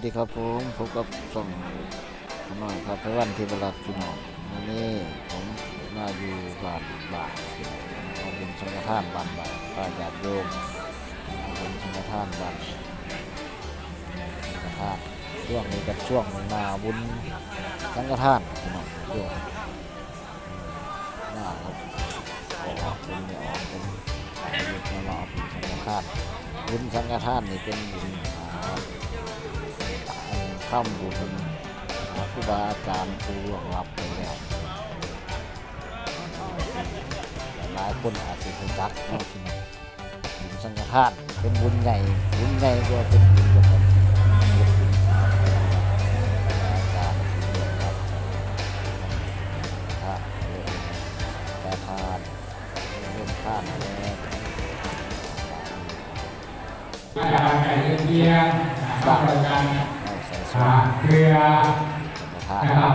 สดีครับผมพบกับส่องขน้อยครับพระวันเทพรัตน์พี่น้องวันนี้ผมมาอยู่บ้านบ่ายพี่น้องมาเป็นสังฆทานบ้านบ่ายป้าญาติโยมมาเป็นสังฆทานบ้านสังฆทานช่วงนี้กับช่วงหนาบุญสังฆทานพี่น้องโยมหน้าครับออกเป็นออกเป็นมาเอาเป็นสังฆทานบุญสังฆทานนี่เป็นบุญ ข้ามบุญครูบาอาจารย์ผู้ล่วงลับไปแล้วหลายคนอาจจะรู้จักเนาะที่นี่บุญสังฆทานเป็นบุญใหญ่บุญใหญ่กว่าเป็นบุญแบบนั้นเป็นบุญหารูบาอาจารย์ผู้ล่วงเรื่องแต่ทานเรื่องข้ามแม่อาหารไก่เรียนประกันเอาใส่สหา เกลือสังฆทานะครับ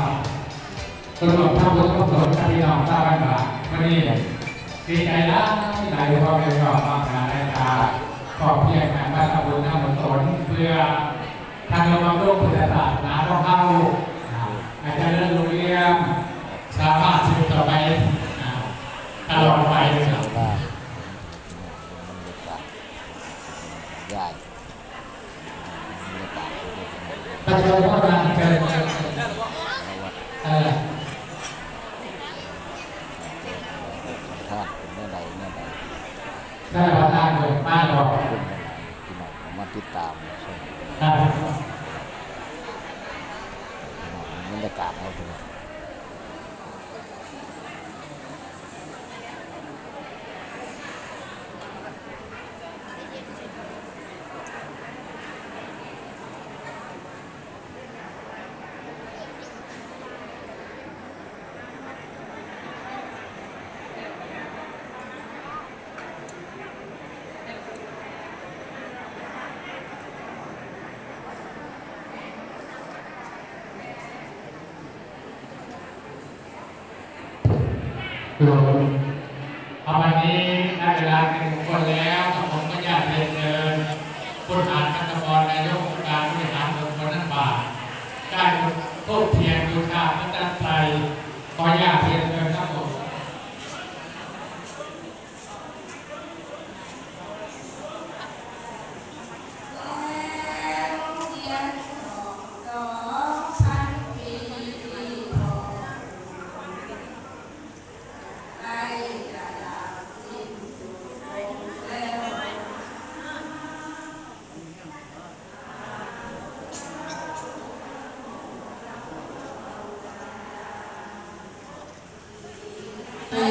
ตำหรวจทำบุญกุศลพี่น้องทราบกันว่าวันนี้ดีใจแล้วหลายพ่อแม่ก็มากงานได้ตาขอบเพียงการมาทำบุญทำบุญสนเพื่อทางเราโลกพุทธศาสนาต้องเข้าอาจารย์เรียนสามารถสืบต่อไปตลอดไปนะครับ วบ้านบรรยากาศใหญ่บรรยากาศเป็นยัง ไงประชาชนกำลังเกิด วัด เออ ท่านเป็นเมื่อใดเมื่อใด ได้ประทานเกิดมากหรอก เป็นเมื่อใดพี่น้องก็มาติดตามชม ครับ พี่น้องบรรยากาศเอาพี่น้อง ดู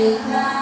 Krishna.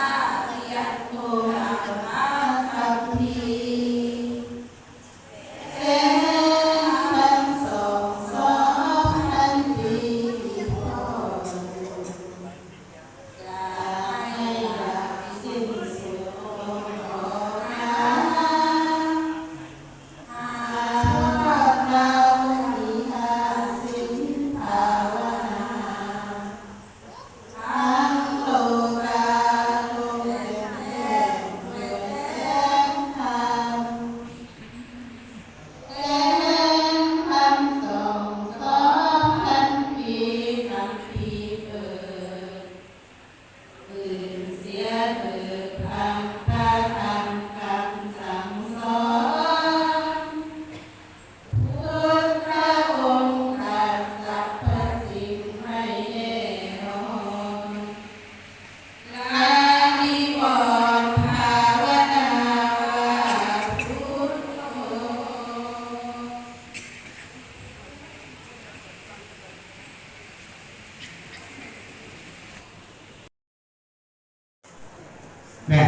เนี่ย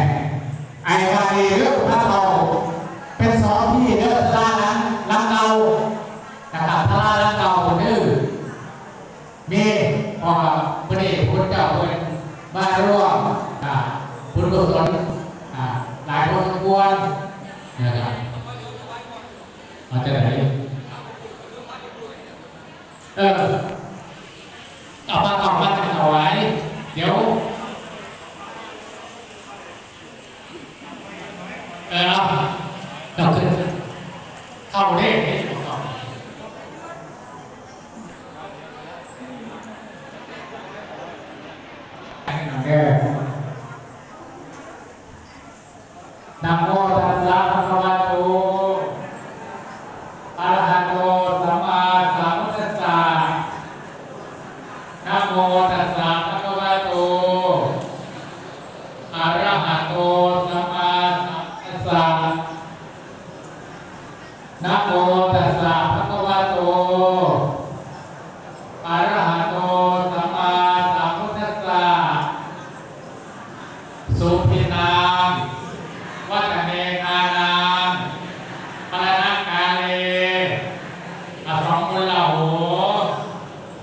ไอ้วารีเรื่องพระเราเป็นสองพี่เด้อท่านั้นลังเกานะครับท่าลังเกาคนดื้อมีพอพระเดชคุณเจ้าเพิ่นมาร่วมอ่าบุญกุศลอ่าหลายคนควรนะครับมาจากไหนเออเอามาเอามาเอาไว้ เดี๋ยว เออเราขึ้นเข้าเลข เด้อนะโมตัสสะภะคะวะโตอะ ระหะโตสัมมาสัมพุทธัสสะนะโมตัสสะภะคะวะโตอะระหะโตสัมมาสัมพุทธัสสะนะโมตัสสะภะคะวะโต อะระหะโตสัมมาสัมพุทธัสสะสุทินังวัตเมนานังปรณกาเลอสองมุลโห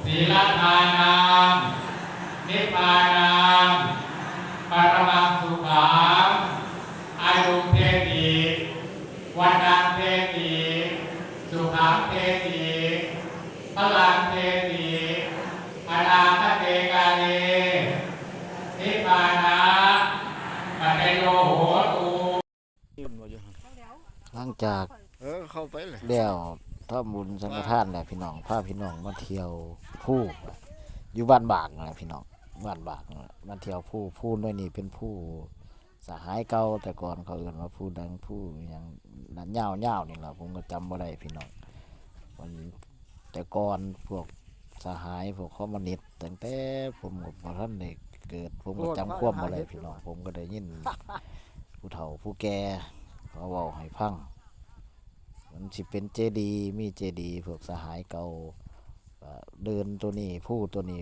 ศีลทานังนิพพานังปรมังสุขังอายุเทติวันนังเทติสุขังเทติ พลังเทติอนาคเตกาเลนิพพานะปัจจโยโหตู ยืนบ่อยู่หั่น หลังจากเออเข้าไปเลยแล้วถ้าบุญสังฆทานแหละพี่น้องพาพี่น้องมาเที่ยวผู้อยู่บ้านบากนั่นแหละพี่น้องบ้านบากนั่นแหละมาเที่ยวผู้ผู้ด้วยนี่เป็นผู้สหายเก่าแต่ก่อนเขาเอื่นว่าผู้ดังผู้หยังนั่นยาวๆนี่แหละผมก็จำบ่ได้พี่น้องมันแต่ก่อนพวกสหายพวกคอมมิวนิสต์ตั้งแต่ผมกับพท่านเด็กเกิดผมก็จำความบ่ได้พี่น้องผมก็ได้ยินผู้เฒ่าผู้แก่ เขาเว้าให้ฟังมันสิเป็นเจดีย์มีเจดีย์พวกสหายเก่าก็เดินตัวนี้ผู้ตัวนี้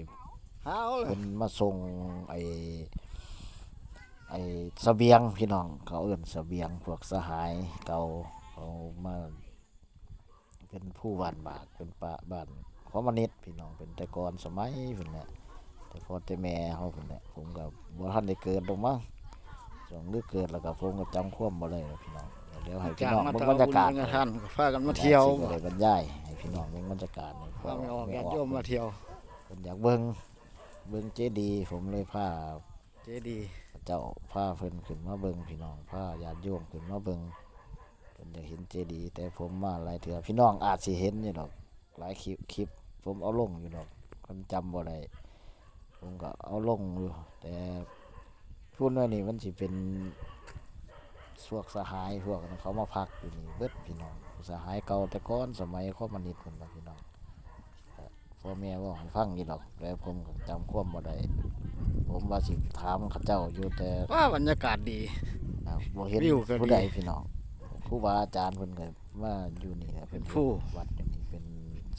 หาเอาเลยเป็นมาส่งไอไอเสบียงพี่น้อง เขาเอื่นเสบียงพวกสหายเก่าเขามาเป็นผู้บ้านบากเป็นปะบ้านคอมมิวนิสต์พี่น้องเป็นแต่ก่อนสมัยพุ่นแหละแต่พอแต่แม่เขาพุ่นแหละผมก็บ่ทันได้เกิดลงมั้ง ส่งหรือเกิดแล้วก็ผมก็จำความบ่ได้แล้วพี่น้องเดี๋ยวให้พี่จ้างน้องมาเบิ่งเที่บรรยากาศบุญท่านก็พากันมาเที่ยวสิได้บรรยายให้พี่น้องเบิ่งบรรยากาศนี่พาไม่ออกญาติโยมมาเที่ยวเพิ่นอยากเบิ่งเบิ่งเจดีย์ผมเลยพาเจดีย์เจ้าพาเพิ่นขึ้นมาเบิ่งพี่น้องพาญาติโยมขึ้นมาเบิ่งเพิ่นอยากเห็นเจดีย์แต่ผมมาหลายเถื่อพี่น้องอาจสิเห็นอยู่ดอกหลายคลิปคลิปผมเอาลงอยู่ดอกคนจำบ่ได้ผมก็เอาลงอยู่แต่ พูดน้อยนี่มันสิเป็นพวกสหายพวกนั้นเขามาพักอยู่นี่เบิดพี่น้องสหายเก่าแต่ก่อนสมัยคอมมิวนิสต์พุ่นล่ะพี่น้องพ่อแม่เว่าให้ฟังอยู่ดอกแต่ผมก็จำความบ่ได้ผมว่าสิถามเขาเจ้าอยู่แต่ว่าบรรยากาศดีอ่าบ่เห็นวิวก็ดีผู้ใดพี่น้องครูบาอาจารย์เพิ่นก็ว่าอยู่นี่นะเป็นผู้วัดอยู่นี่เป็น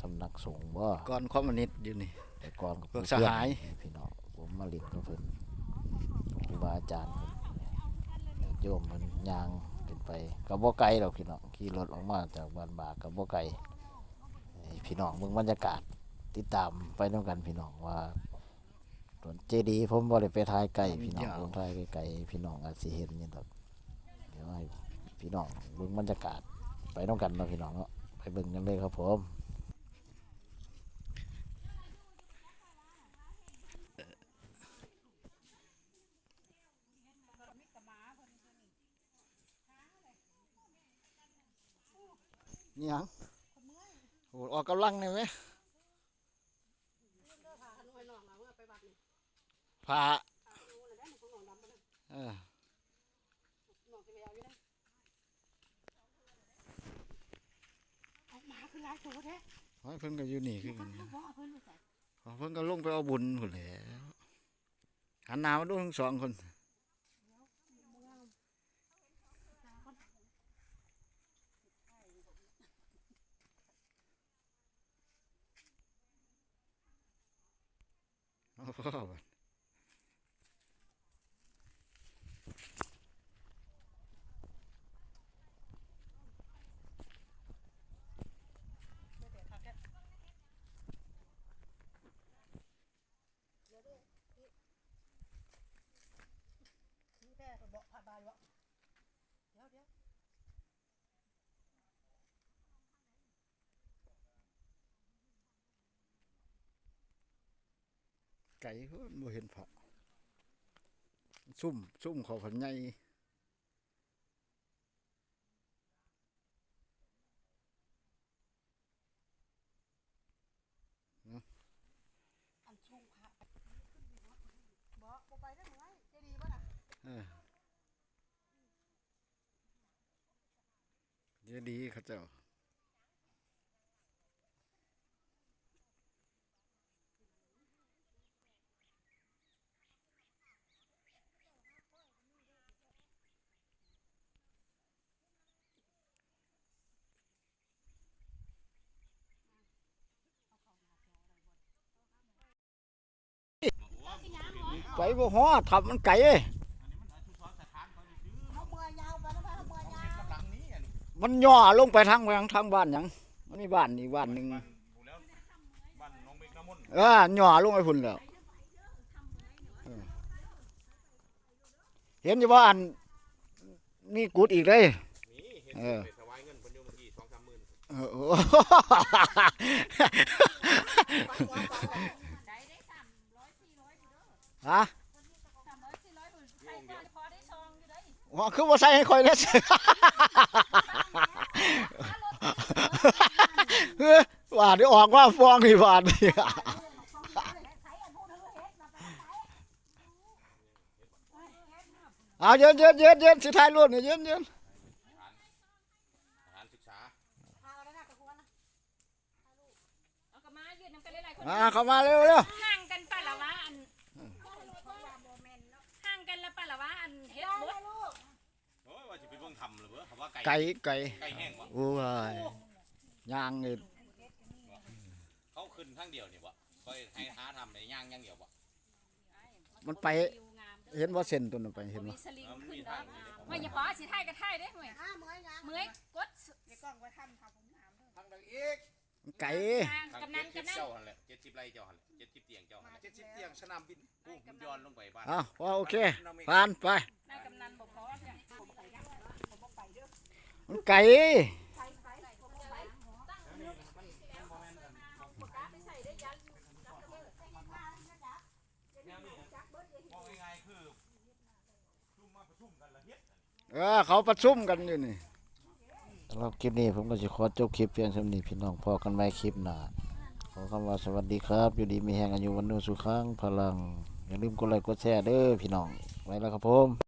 สำนักสงฆ์บ่ก่อนคอมมิวนิสต์อยู่นี่แต่ก่อนพวกสหายพี่น้องผมมาเรียนกับเพิ่นครูบาอาจารย์เพิ่นโยมเพิ่นย่างขึ้นไปก็บ่ไกลดอกพี่น้องขี่รถออกมาจากบ้านบากก็บ่ไกลให้พี่น้องเบิ่งบรรยากาศติดตามไปน้ำกันพี่น้องว่าส่วนเจดีย์ผมบ่ได้ไปถ่ายไกลพี่น้องยาวผมถ่ายไกลๆพี่น้องอาจสิเห็นนี่ดอกเดี๋ยวให้พี่น้องเบิ่งบรรยากาศไปน้ำกันเนาะพี่น้องเนาะไปเบิ่งกันเลยครับผม นี่หยังโอ้ออกกำลังได้ไหมพาเออเอาหมาคือหลายตัวแท้โอ้ยเพิ่นก็อยู่นี่คือกันลูกบ่เอาเพิ่นไปใส่อ๋อเพิ่นก็ลงไปเอาบุญพุ่นแหล้วหันหน้ามาดูทั้งสองคน เอาพ่อบัด แค่เบาะผ้าใบวะเดี๋ยวเดี๋ยว ไก่เพิ่นบ่เห็นพระซุ่มซุ่มเขาพันใหญ่อันสูงค่ะบ่บ่ไปได้อหนูเดี๋ยวดีเขาเจ้า ไปบ่ฮอดทับมันไก่เอาเมื่อยาวไปแล้วเอาเมื่อยาวมันย่อลงไปทางไปทางทางบ้านหยังมันมีบ้านอีกบ้านหนึงเออย่อลงไปพุ่นแล้วเออเห็นอยู่ว่าอันมีกุดอีกเลยนี่เห็นเออไปถวายเงินเพิ่นอยู่เมื่อ ฮะสามร้อยสี่ร้อยอยู่ใครพอพอได้ซองอยู่ได้ว่าคือว่าใส่ให้คอยเด้อเฮ้ยว่าได้ออกว่าฟองนี่บาดนี่ใครอันพูดเธอเฮ็ดมาไปไหนเอาเยินเยินเยินเยินสิท้ายรุ่นนี่เยินเยินอาหารศึกษาเอาแล้วนะกับกูนะเอากลับมายืนนำกันหลายๆคนมาเข้ามาเร็วเร็ว ห่างกันปะละวะอันห่างกันละปะละวะอันเฮ็ดบด โอ้ยว่าสิไปเบิ่งทำหรือเปล่าคำ ว่าไก่ไก่ไก่ไก่แห้งวะโอ้ยย่างนี่เขาขึ้นข้างเดียวนี่วะคอยให้หาทำในย่างอย่างเดียววะมันไปวิวงามเด้อเห็นว่าเส้นตัวนั้นไปเห็นมีบ่สลิงเออมันขึ้นมีเด้อทางอยู่ในของเมื่ออย่าพอสิถ่ายก็ถ่ายเด้เมื่อยอ้าเมื่อยนะเมื่อยกดเดี๋ยวกล้องไว้ทำทำผมถามเด้อทางใดอีกไก่ทางทางกำนัเจ็นดสิบกำนันเจ้าหันแหละเจ็ดสิบไรเจ้าหันแหละเจ็ดสิบเตียงเจ้าหันแหละเจ็ดสิบเตียงสนามบินกูผมย้อนลงไปบ้านเอาว่าโอเคผ่านไปนายกำนันบ่พอเนี่ย มันไก่เออเขาประชุมกันอยู่นี่สำหรับคลิปนี้ผมก็จะขอจบคลิปเพียงเท่านี้พี่น้องพอกันไว้คลิปหน้าขอคำว่าสวัสดีครับ อยู่ดีมีแหงอายุวันโนสุขังพลัง อย่าลืมกดไลค์กดแชร์เด้อพี่น้องไว้แล้วครับผม